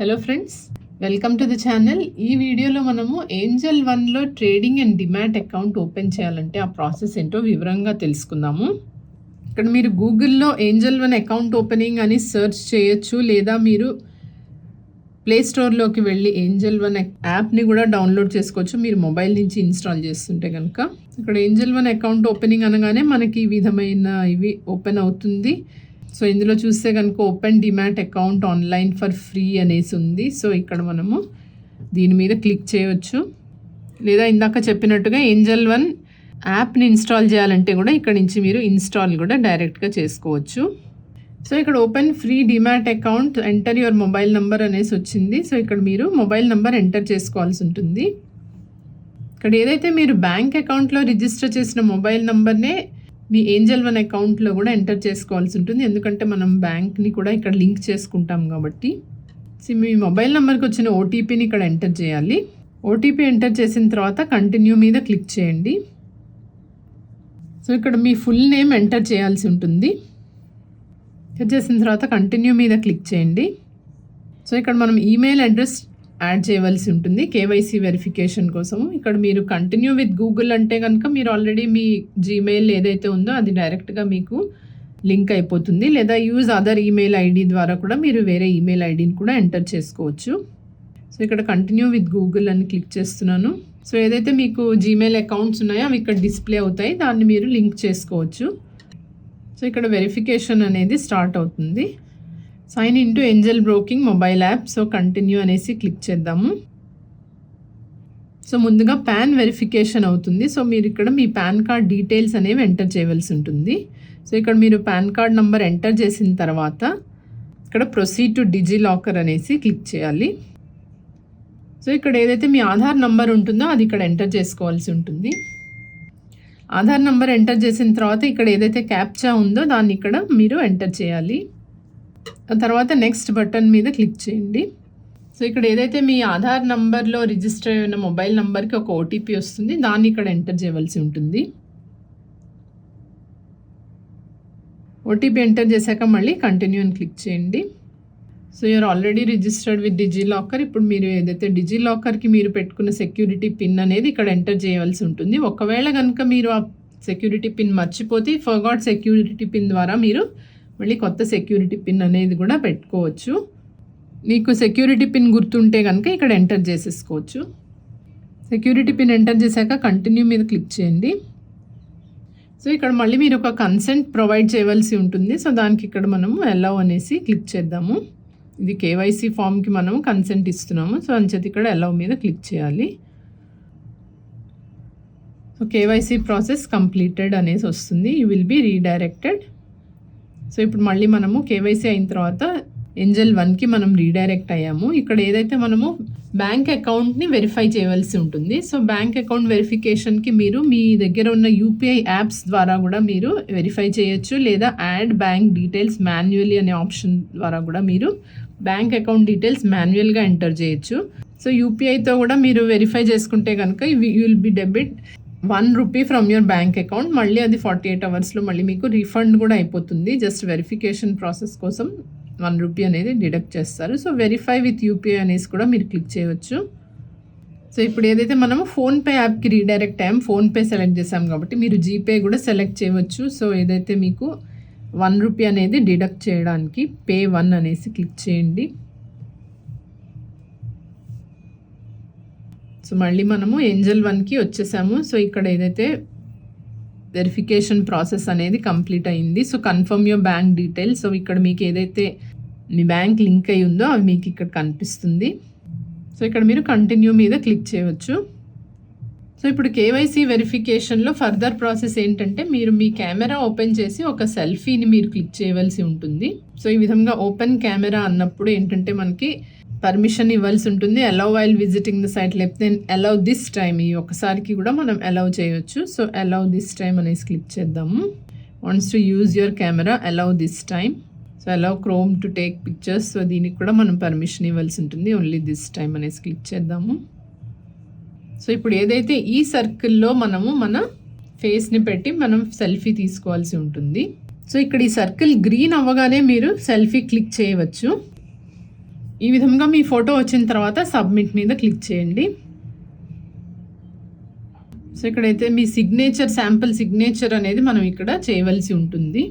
Hello friends welcome to the channel ఈ వీడియోలో మనము ఏంజల్ వన్లో trading and demat account open చేయాలంటే ఆ ప్రాసెస్ ఏంటో వివరంగా తెలుసుకుందాము. ఇక్కడ మీరు గూగుల్లో ఏంజల్ వన్ అకౌంట్ ఓపెనింగ్ అని సెర్చ్ చేయొచ్చు లేదా మీరు ప్లే స్టోర్లోకి వెళ్ళి ఏంజల్ వన్ యాప్ని కూడా డౌన్లోడ్ చేసుకోవచ్చు. మీరు మొబైల్ నుంచి ఇన్స్టాల్ చేస్తుంటే కనుక ఇక్కడ ఏంజల్ వన్ అకౌంట్ ఓపెనింగ్ అనగానే మనకి ఈ విధమైన ఇవి ఓపెన్ అవుతుంది. సో ఇందులో చూస్తే కనుక open demat account online for free అనేసి ఉంది. సో ఇక్కడ మనము దీని మీద క్లిక్ చేయవచ్చు. లేదా ఇందాక చెప్పినట్టుగా ఏంజల్ వన్ యాప్ని ఇన్స్టాల్ చేయాలంటే కూడా ఇక్కడ నుంచి మీరు ఇన్స్టాల్ కూడా డైరెక్ట్గా చేసుకోవచ్చు. సో ఇక్కడ open free demat account enter your mobile number అనేసి వచ్చింది. సో ఇక్కడ మీరు మొబైల్ నెంబర్ ఎంటర్ చేసుకోవాల్సి ఉంటుంది. ఇక్కడ ఏదైతే మీరు బ్యాంక్ అకౌంట్లో రిజిస్టర్ చేసిన మొబైల్ నెంబర్నే మీ ఏంజల్ వన్ అకౌంట్లో కూడా ఎంటర్ చేసుకోవాల్సి ఉంటుంది. ఎందుకంటే మనం బ్యాంక్ని కూడా ఇక్కడ లింక్ చేసుకుంటాం కాబట్టి. సో మీ మొబైల్ నెంబర్కి వచ్చిన ఓటీపీని ఇక్కడ ఎంటర్ చేయాలి. ఓటీపీ ఎంటర్ చేసిన తర్వాత కంటిన్యూ మీద క్లిక్ చేయండి. సో ఇక్కడ మీ ఫుల్ నేమ్ ఎంటర్ చేయాల్సి ఉంటుంది. ఎంటర్ చేసిన తర్వాత కంటిన్యూ మీద క్లిక్ చేయండి. సో ఇక్కడ మనం ఈమెయిల్ అడ్రస్ యాడ్ చేయవలసి ఉంటుంది. కేవైసీ వెరిఫికేషన్ కోసం ఇక్కడ మీరు కంటిన్యూ విత్ గూగుల్ అంటే కనుక మీరు ఆల్రెడీ మీ జీమెయిల్ ఏదైతే ఉందో అది డైరెక్ట్గా మీకు లింక్ అయిపోతుంది. లేదా యూజ్ అదర్ ఈమెయిల్ ఐడి ద్వారా కూడా మీరు వేరే ఈమెయిల్ ఐడిని కూడా ఎంటర్ చేసుకోవచ్చు. సో ఇక్కడ కంటిన్యూ విత్ గూగుల్ అని క్లిక్ చేస్తున్నాను. సో ఏదైతే మీకు జీమెయిల్ అకౌంట్స్ ఉన్నాయో అవి ఇక్కడ డిస్ప్లే అవుతాయి. దాన్ని మీరు లింక్ చేసుకోవచ్చు. సో ఇక్కడ వెరిఫికేషన్ అనేది స్టార్ట్ అవుతుంది. Sign in to Angel broking mobile app so continue అనేసి క్లిక్ చేద్దాము. సో ముందుగా పాన్ వెరిఫికేషన్ అవుతుంది. సో మీరు ఇక్కడ మీ పాన్ కార్డ్ డీటెయిల్స్ అనేవి ఎంటర్ చేయవలసి ఉంటుంది. సో ఇక్కడ మీరు పాన్ కార్డ్ నంబర్ ఎంటర్ చేసిన తర్వాత ఇక్కడ ప్రొసీడ్ టు డిజీ లాకర్ అనేసి క్లిక్ చేయాలి. సో ఇక్కడ ఏదైతే మీ ఆధార్ నంబర్ ఉంటుందో అది ఇక్కడ ఎంటర్ చేసుకోవాల్సి ఉంటుంది. ఆధార్ నంబర్ ఎంటర్ చేసిన తర్వాత ఇక్కడ ఏదైతే క్యాప్చా ఉందో దాన్ని ఇక్కడ మీరు ఎంటర్ చేయాలి. తర్వాత నెక్స్ట్ బటన్ మీద క్లిక్ చేయండి. సో ఇక్కడ ఏదైతే మీ ఆధార్ నంబర్లో రిజిస్టర్ అయిన మొబైల్ నంబర్కి ఒక ఓటీపీ వస్తుంది దాన్ని ఇక్కడ ఎంటర్ చేయవలసి ఉంటుంది. ఓటీపీ ఎంటర్ చేశాక మళ్ళీ కంటిన్యూ అని క్లిక్ చేయండి. So you're already registered with DigiLocker ఇప్పుడు మీరు ఏదైతే డిజిలాకర్కి మీరు పెట్టుకున్న సెక్యూరిటీ పిన్ అనేది ఇక్కడ ఎంటర్ చేయవలసి ఉంటుంది. ఒకవేళ కనుక మీరు ఆ సెక్యూరిటీ పిన్ మర్చిపోతే ఫర్గాట్ సెక్యూరిటీ పిన్ ద్వారా మీరు మళ్ళీ కొత్త సెక్యూరిటీ పిన్ అనేది కూడా పెట్టుకోవచ్చు. మీకు సెక్యూరిటీ పిన్ గుర్తుంటే కనుక ఇక్కడ ఎంటర్ చేసేసుకోవచ్చు. సెక్యూరిటీ పిన్ ఎంటర్ చేశాక కంటిన్యూ మీద క్లిక్ చేయండి. సో ఇక్కడ మళ్ళీ మీరు ఒక కన్సెంట్ ప్రొవైడ్ చేయవలసి ఉంటుంది. సో దానికి ఇక్కడ మనము ఎలవ్ అనేసి క్లిక్ చేద్దాము. ఇది కేవైసీ ఫామ్కి మనం కన్సెంట్ ఇస్తున్నాము. సో అంచేది ఇక్కడ ఎలవ్ మీద క్లిక్ చేయాలి. సో కేవైసీ ప్రాసెస్ కంప్లీటెడ్ అనేసి వస్తుంది. You will be redirected so ఇప్పుడు మళ్ళీ మనము కేవైసీ అయిన తర్వాత ఎంజల్ వన్కి మనం రీడైరెక్ట్ అయ్యాము. ఇక్కడ ఏదైతే మనము బ్యాంక్ అకౌంట్ని వెరిఫై చేయవలసి ఉంటుంది. సో బ్యాంక్ అకౌంట్ వెరిఫికేషన్కి మీరు మీ దగ్గర ఉన్న యూపీఐ యాప్స్ ద్వారా కూడా మీరు వెరిఫై చేయొచ్చు. లేదా యాడ్ బ్యాంక్ డీటెయిల్స్ మాన్యువల్లీ అనే ఆప్షన్ ద్వారా కూడా మీరు బ్యాంక్ అకౌంట్ డీటెయిల్స్ మాన్యువల్గా ఎంటర్ చేయొచ్చు. సో యూపీఐతో కూడా మీరు వెరిఫై చేసుకుంటే కనుక you will be debit one rupee from your bank account. మళ్ళీ అది ఫార్టీ ఎయిట్ అవర్స్లో మళ్ళీ మీకు రీఫండ్ కూడా అయిపోతుంది. జస్ట్ వెరిఫికేషన్ ప్రాసెస్ కోసం వన్ రూపీ అనేది డిడక్ట్ చేస్తారు. సో వెరిఫై విత్ యూపీఐ అనేసి కూడా మీరు క్లిక్ చేయవచ్చు. సో ఇప్పుడు ఏదైతే మనము ఫోన్పే యాప్కి రీడైరెక్ట్ అయ్యాం ఫోన్పే సెలెక్ట్ చేసాం కాబట్టి మీరు జీపే కూడా సెలెక్ట్ చేయవచ్చు. సో ఏదైతే మీకు వన్ రూపీ అనేది డిడక్ట్ చేయడానికి పే వన్ అనేసి క్లిక్ చేయండి. సో మళ్ళీ మనము ఏంజల్ వన్కి వచ్చేసాము. సో ఇక్కడ ఏదైతే వెరిఫికేషన్ ప్రాసెస్ అనేది కంప్లీట్ అయింది. So confirm your bank details. So ఇక్కడ మీకు ఏదైతే మీ బ్యాంక్ లింక్ అయి ఉందో అవి మీకు ఇక్కడ కనిపిస్తుంది. సో ఇక్కడ మీరు కంటిన్యూ మీద క్లిక్ చేయవచ్చు. సో ఇప్పుడు కేవైసీ వెరిఫికేషన్లో ఫర్దర్ ప్రాసెస్ ఏంటంటే మీరు మీ కెమెరా ఓపెన్ చేసి ఒక సెల్ఫీని మీరు క్లిక్ చేయవలసి ఉంటుంది. సో ఈ విధంగా ఓపెన్ కెమెరా అన్నప్పుడు ఏంటంటే మనకి పర్మిషన్ ఇవ్వాల్సి ఉంటుంది. Allow while visiting the site లేకపోతే అలౌ దిస్ టైమ్ ఈ ఒకసారికి కూడా మనం అలౌ చేయొచ్చు. సో అలౌ దిస్ టైమ్ అనేసి క్లిక్ చేద్దాము wants to use your camera allow this time so allow Chrome to take pictures so దీనికి కూడా మనం పర్మిషన్ ఇవ్వాల్సి ఉంటుంది. ఓన్లీ దిస్ టైమ్ అనేసి క్లిక్ చేద్దాము సో ఇప్పుడు ఏదైతే ఈ సర్కిల్లో మనము మన ఫేస్ని పెట్టి మనం సెల్ఫీ తీసుకోవాల్సి ఉంటుంది. సో ఇక్కడ ఈ సర్కిల్ గ్రీన్ అవ్వగానే మీరు సెల్ఫీ క్లిక్ చేయవచ్చు. ఈ విధంగా మీ ఫోటో వచ్చిన తర్వాత సబ్మిట్ మీద క్లిక్ చేయండి. సో ఇక్కడైతే మీ సిగ్నేచర్ శాంపుల్ సిగ్నేచర్ అనేది మనం ఇక్కడ చేయవలసి ఉంటుంది.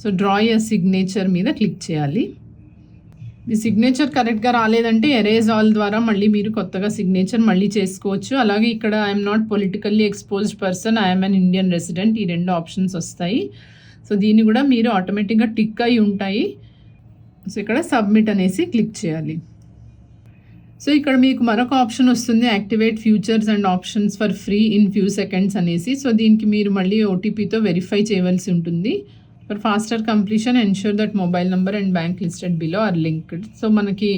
సో డ్రా యర్ సిగ్నేచర్ మీద క్లిక్ చేయాలి. మీ సిగ్నేచర్ కరెక్ట్గా రాలేదంటే ఎరేజ్ ఆల్ ద్వారా మళ్ళీ మీరు కొత్తగా సిగ్నేచర్ మళ్ళీ చేసుకోవచ్చు. అలాగే ఇక్కడ I'm not politically exposed person I'm an Indian resident ఈ రెండు ఆప్షన్స్ వస్తాయి. సో దీన్ని కూడా మీరు ఆటోమేటిక్గా టిక్ అయి ఉంటాయి. సో ఇక్కడ సబ్మిట్ అనేసి క్లిక్ చేయాలి. సో ఇక్కడ మీకు మరొక ఆప్షన్ వస్తుంది activate futures and options for free in few seconds అనేసి. సో దీనికి మీరు మళ్ళీ ఓటీపీతో వెరిఫై చేయవలసి ఉంటుంది. For faster completion ensure that mobile number and bank listed below are linked so మనకి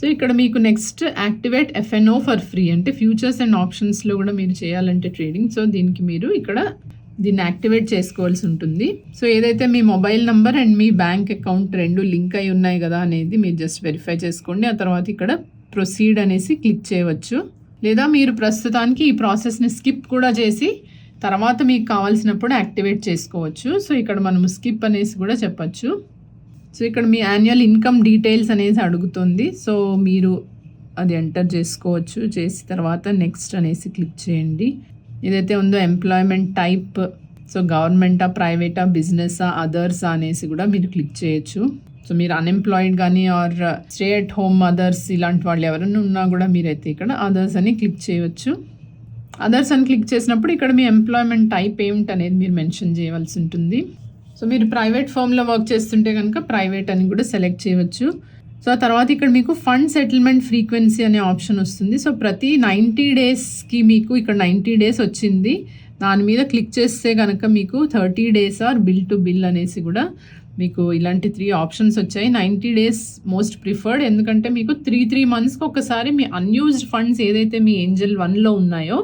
సో ఇక్కడ మీకు next activate FNO for free అంటే ఫ్యూచర్స్ అండ్ ఆప్షన్స్లో కూడా మీరు చేయాలంటే ట్రేడింగ్ సో దీనికి మీరు ఇక్కడ దీన్ని యాక్టివేట్ చేసుకోవాల్సి ఉంటుంది. సో ఏదైతే మీ మొబైల్ నంబర్ అండ్ మీ బ్యాంక్ అకౌంట్ రెండు లింక్ అయి ఉన్నాయి కదా అనేది మీరు జస్ట్ వెరిఫై చేసుకోండి. ఆ తర్వాత ఇక్కడ ప్రొసీడ్ అనేసి క్లిక్ చేయవచ్చు. లేదా మీరు ప్రస్తుతానికి ఈ ప్రాసెస్ని స్కిప్ కూడా చేసి తర్వాత మీకు కావాల్సినప్పుడు యాక్టివేట్ చేసుకోవచ్చు. సో ఇక్కడ మనం స్కిప్ అనేసి కూడా చెప్పచ్చు. సో ఇక్కడ మీ యాన్యువల్ ఇన్కమ్ డీటెయిల్స్ అనేసి అడుగుతుంది. సో మీరు అది ఎంటర్ చేసుకోవచ్చు. చేసి తర్వాత నెక్స్ట్ అనేసి క్లిక్ చేయండి. ఏదైతే ఉందో ఎంప్లాయ్మెంట్ టైప్ సో గవర్నమెంటా ప్రైవేటా బిజినెసా అదర్సా అనేసి కూడా మీరు క్లిక్ చేయొచ్చు. సో మీరు అన్ఎంప్లాయిడ్ కానీ or stay at home mothers ఇలాంటి వాళ్ళు ఎవరైనా ఉన్నా కూడా మీరైతే ఇక్కడ అదర్స్ అని క్లిక్ చేయవచ్చు అదర్స్ అని క్లిక్ చేసినప్పుడు ఇక్కడ మీ ఎంప్లాయ్మెంట్ టైప్ ఏమిటి అనేది మీరు మెన్షన్ చేయవలసి ఉంటుంది. సో మీరు ప్రైవేట్ ఫామ్లో వర్క్ చేస్తుంటే కనుక ప్రైవేట్ అని కూడా సెలెక్ట్ చేయవచ్చు. సో ఆ తర్వాత ఇక్కడ మీకు ఫండ్ సెటిల్మెంట్ ఫ్రీక్వెన్సీ అనే ఆప్షన్ వస్తుంది. సో ప్రతి నైంటీ డేస్కి మీకు ఇక్కడ నైంటీ డేస్ వచ్చింది. దాని మీద క్లిక్ చేస్తే కనుక మీకు thirty days or bill to bill అనేసి కూడా మీకు ఇలాంటి త్రీ ఆప్షన్స్ వచ్చాయి. నైంటీ డేస్ మోస్ట్ ప్రిఫర్డ్ ఎందుకంటే మీకు త్రీ త్రీ మంత్స్కి ఒకసారి మీ అన్యూజ్డ్ ఫండ్స్ ఏదైతే మీ ఏంజల్ వన్లో ఉన్నాయో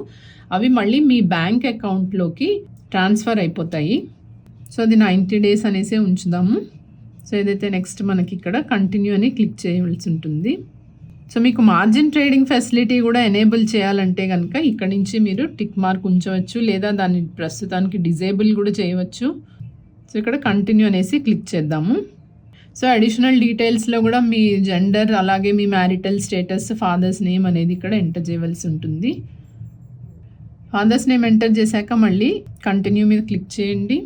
అవి మళ్ళీ మీ బ్యాంక్ అకౌంట్లోకి ట్రాన్స్ఫర్ అయిపోతాయి. సో అది నైంటీ డేస్ అనేసి ఉంచుదాము. సో ఏదైతే నెక్స్ట్ మనకి ఇక్కడ కంటిన్యూ అని క్లిక్ చేయవలసి ఉంటుంది. సో మీకు మార్జిన్ ట్రేడింగ్ ఫెసిలిటీ కూడా ఎనేబుల్ చేయాలంటే కనుక ఇక్కడ నుంచి మీరు టిక్ మార్క్ ఉంచవచ్చు లేదా దాన్ని ప్రస్తుతానికి డిజేబుల్ కూడా చేయవచ్చు. సో ఇక్కడ కంటిన్యూ అనేసి క్లిక్ చేద్దాము. సో అడిషనల్ డీటెయిల్స్లో కూడా మీ జెండర్ అలాగే మీ మ్యారిటల్ స్టేటస్ ఫాదర్స్ నేమ్ అనేది ఇక్కడ ఎంటర్ చేయవలసి ఉంటుంది. ఫాదర్స్ నేమ్ ఎంటర్ చేశాక మళ్ళీ కంటిన్యూ మీద క్లిక్ చేయండి.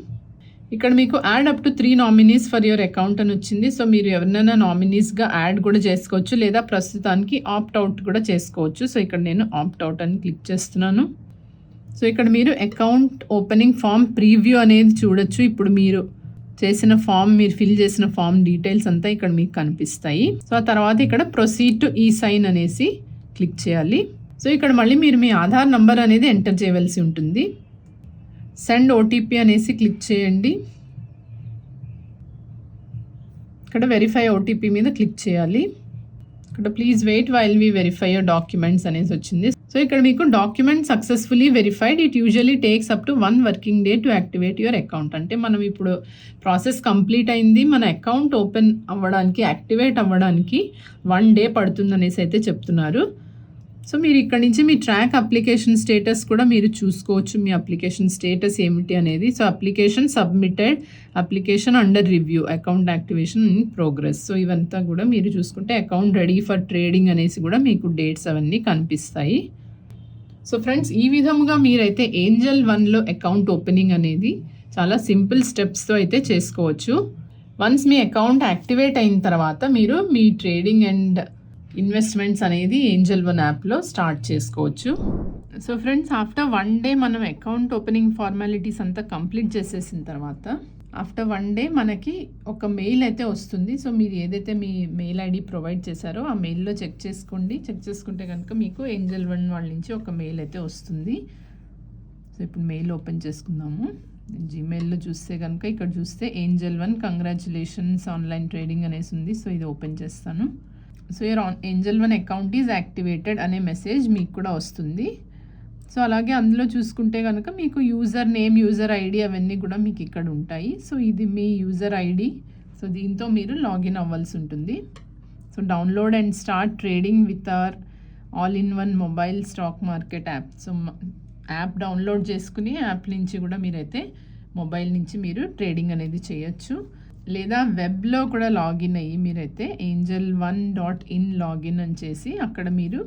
ఇక్కడ మీకు add up to three nominees for your account అని వచ్చింది. సో మీరు ఎవరినైనా నామినీస్గా యాడ్ కూడా చేసుకోవచ్చు. లేదా ప్రస్తుతానికి ఆప్ట్ అవుట్ కూడా చేసుకోవచ్చు. సో ఇక్కడ నేను ఆప్ట్ అవుట్ అని క్లిక్ చేస్తున్నాను. సో ఇక్కడ మీరు అకౌంట్ ఓపెనింగ్ ఫామ్ ప్రీవ్యూ అనేది చూడొచ్చు. ఇప్పుడు మీరు చేసిన ఫామ్ మీరు ఫిల్ చేసిన ఫామ్ డీటెయిల్స్ అంతా ఇక్కడ మీకు కనిపిస్తాయి. సో ఆ తర్వాత ఇక్కడ ప్రొసీడ్ టు ఈ సైన్ అనేసి క్లిక్ చేయాలి. సో ఇక్కడ మళ్ళీ మీరు మీ ఆధార్ నంబర్ అనేది ఎంటర్ చేయవలసి ఉంటుంది. సెండ్ ఓటీపీ అనేసి క్లిక్ చేయండి. ఇక్కడ వెరిఫై ఓటీపీ మీద క్లిక్ చేయాలి. ఇక్కడ please wait while we verify your documents అనేసి వచ్చింది. సో ఇక్కడ మీకు document successfully verified it usually takes up to one working day to activate your account అంటే మనం ఇప్పుడు ప్రాసెస్ కంప్లీట్ అయింది మన అకౌంట్ ఓపెన్ అవ్వడానికి యాక్టివేట్ అవ్వడానికి వన్ డే పడుతుంది అనేసి అయితే చెప్తున్నారు. సో మీరు ఇక్కడ నుంచి మీ ట్రాక్ అప్లికేషన్ స్టేటస్ కూడా మీరు చూసుకోవచ్చు. మీ అప్లికేషన్ స్టేటస్ ఏమిటి అనేది. So application submitted application under review account activation in progress so ఇవంతా కూడా మీరు చూసుకుంటే అకౌంట్ రెడీ ఫర్ ట్రేడింగ్ అనేసి కూడా మీకు డేట్స్ అవన్నీ కనిపిస్తాయి. సో ఫ్రెండ్స్ ఈ విధముగా మీరైతే ఏంజల్ వన్లో అకౌంట్ ఓపెనింగ్ అనేది చాలా సింపుల్ స్టెప్స్తో అయితే చేసుకోవచ్చు. వన్స్ మీ అకౌంట్ యాక్టివేట్ అయిన తర్వాత మీరు మీ ట్రేడింగ్ అండ్ ఇన్వెస్ట్మెంట్స్ అనేది ఏంజల్ వన్ యాప్లో స్టార్ట్ చేసుకోవచ్చు. So friends after one day మనం అకౌంట్ ఓపెనింగ్ ఫార్మాలిటీస్ అంతా కంప్లీట్ చేసేసిన తర్వాత ఆఫ్టర్ వన్ డే మనకి ఒక మెయిల్ అయితే వస్తుంది. సో మీరు ఏదైతే మీ మెయిల్ ఐడి ప్రొవైడ్ చేశారో ఆ మెయిల్లో చెక్ చేసుకోండి. చెక్ చేసుకుంటే కనుక మీకు ఏంజల్ వన్ వాళ్ళ నుంచి ఒక మెయిల్ అయితే వస్తుంది. సో ఇప్పుడు మెయిల్ ఓపెన్ చేసుకుందాము. జీమెయిల్లో చూస్తే కనుక ఇక్కడ చూస్తే Angel One congratulations online trading అనేసి ఉంది. సో ఇది ఓపెన్ చేస్తాను. So here on Angel One account is activated అనే మెసేజ్ మీకు కూడా వస్తుంది. సో అలాగే అందులో చూసుకుంటే కనుక మీకు యూజర్ నేమ్ యూజర్ ఐడి అవన్నీ కూడా మీకు ఇక్కడ ఉంటాయి. సో ఇది మీ యూజర్ ఐడి సో దీంతో మీరు లాగిన్ అవ్వాల్సి ఉంటుంది. So download and start trading with our all in one mobile stock market app so app download చేసుకుని యాప్ నుంచి కూడా మీరైతే మొబైల్ నుంచి మీరు ట్రేడింగ్ అనేది చేయొచ్చు. లేదా వెబ్లో కూడా లాగిన్ అయ్యి మీరైతే Angel One dot in login అని చేసి అక్కడ మీరు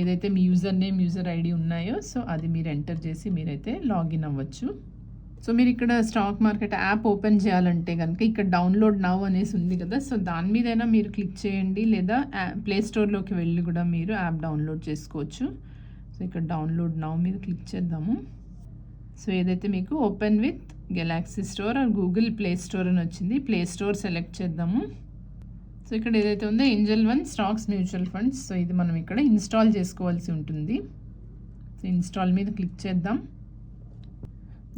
ఏదైతే మీ యూజర్ నేమ్ యూజర్ ఐడి ఉన్నాయో సో అది మీరు ఎంటర్ చేసి మీరైతే లాగిన్ అవ్వచ్చు. సో మీరు ఇక్కడ స్టాక్ మార్కెట్ యాప్ ఓపెన్ చేయాలంటే కనుక ఇక్కడ డౌన్లోడ్ నవ్ అనేసి ఉంది కదా సో దాని మీదైనా మీరు క్లిక్ చేయండి. లేదా ప్లే స్టోర్లోకి వెళ్ళి కూడా మీరు యాప్ డౌన్లోడ్ చేసుకోవచ్చు. సో ఇక్కడ డౌన్లోడ్ నవ్ మీద క్లిక్ చేద్దాము. సో ఏదైతే మీకు open with Galaxy Store or Google Play Store అని వచ్చింది ప్లే స్టోర్ సెలెక్ట్ చేద్దాము. సో ఇక్కడ ఏదైతే ఉందో Angel One stocks mutual funds so ఇది మనం ఇక్కడ ఇన్స్టాల్ చేసుకోవాల్సి ఉంటుంది. సో ఇన్స్టాల్ మీద క్లిక్ చేద్దాం.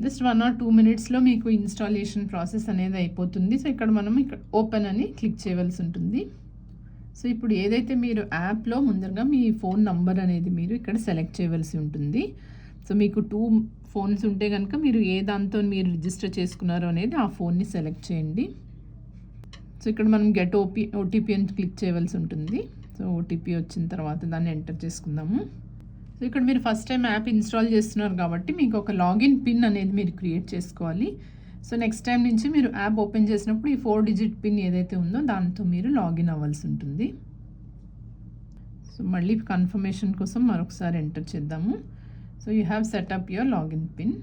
జస్ట్ వన్ ఆర్ టూ మినిట్స్లో మీకు ఇన్స్టాలేషన్ ప్రాసెస్ అనేది అయిపోతుంది. సో ఇక్కడ మనం ఇక్కడ ఓపెన్ అని క్లిక్ చేయవలసి ఉంటుంది. సో ఇప్పుడు ఏదైతే మీరు యాప్లో ముందరగా మీ ఫోన్ నంబర్ అనేది మీరు ఇక్కడ సెలెక్ట్ చేయవలసి ఉంటుంది. సో మీకు టూ ఫోన్స్ ఉంటే కనుక మీరు ఏ దాంతో మీరు రిజిస్టర్ చేసుకున్నారో అనేది ఆ ఫోన్ని సెలెక్ట్ చేయండి. సో ఇక్కడ మనం గెట్ ఓపీ ఓటీపీ అని క్లిక్ చేయవలసి ఉంటుంది. సో ఓటీపీ వచ్చిన తర్వాత దాన్ని ఎంటర్ చేసుకుందాము. సో ఇక్కడ మీరు ఫస్ట్ టైం యాప్ ఇన్స్టాల్ చేస్తున్నారు కాబట్టి మీకు ఒక లాగిన్ పిన్ అనేది మీరు క్రియేట్ చేసుకోవాలి. సో నెక్స్ట్ టైం నుంచి మీరు యాప్ ఓపెన్ చేసినప్పుడు ఈ ఫోర్ డిజిట్ పిన్ ఏదైతే ఉందో దాంతో మీరు లాగిన్ అవ్వాల్సి ఉంటుంది. సో మళ్ళీ కన్ఫర్మేషన్ కోసం మరొకసారి ఎంటర్ చేద్దాము. So you have setup your login pin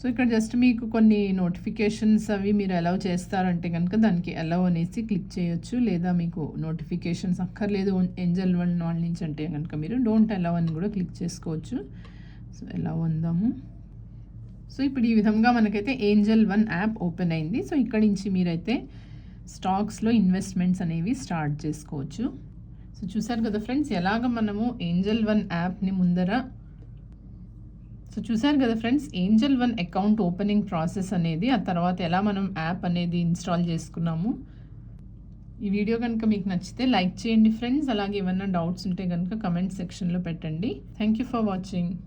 so ఇక్కడ జస్ట్ మీకు కొన్ని నోటిఫికేషన్స్ అవి మీరు అలౌ చేస్తారంటే కనుక దానికి అలౌ అనేసి క్లిక్ చేయొచ్చు. లేదా మీకు నోటిఫికేషన్స్ అక్కర్లేదు. ఎంజల్ వన్ వాళ్ళ నుంచి అంటే కనుక మీరు డోంట్ అలౌ అని కూడా క్లిక్ చేసుకోవచ్చు. సో ఎలా ఉందాము సో ఇప్పుడు ఈ విధంగా మనకైతే ఏంజల్ వన్ యాప్ ఓపెన్ అయింది. సో ఇక్కడ నుంచి మీరైతే స్టాక్స్లో ఇన్వెస్ట్మెంట్స్ అనేవి స్టార్ట్ చేసుకోవచ్చు. సో చూసారు కదా ఫ్రెండ్స్ ఎలాగ మనము ఏంజల్ వన్ యాప్ని ముందర సో చూసారు కదా friends Angel One account opening process అనేది ఆ తర్వాత ఎలా మనం యాప్ అనేది ఇన్స్టాల్ చేసుకున్నాము. ఈ వీడియో కనుక మీకు నచ్చితే లైక్ చేయండి ఫ్రెండ్స్ అలాగే ఏమైనా డౌట్స్ ఉంటే కనుక కమెంట్ సెక్షన్లో పెట్టండి. Thank you for watching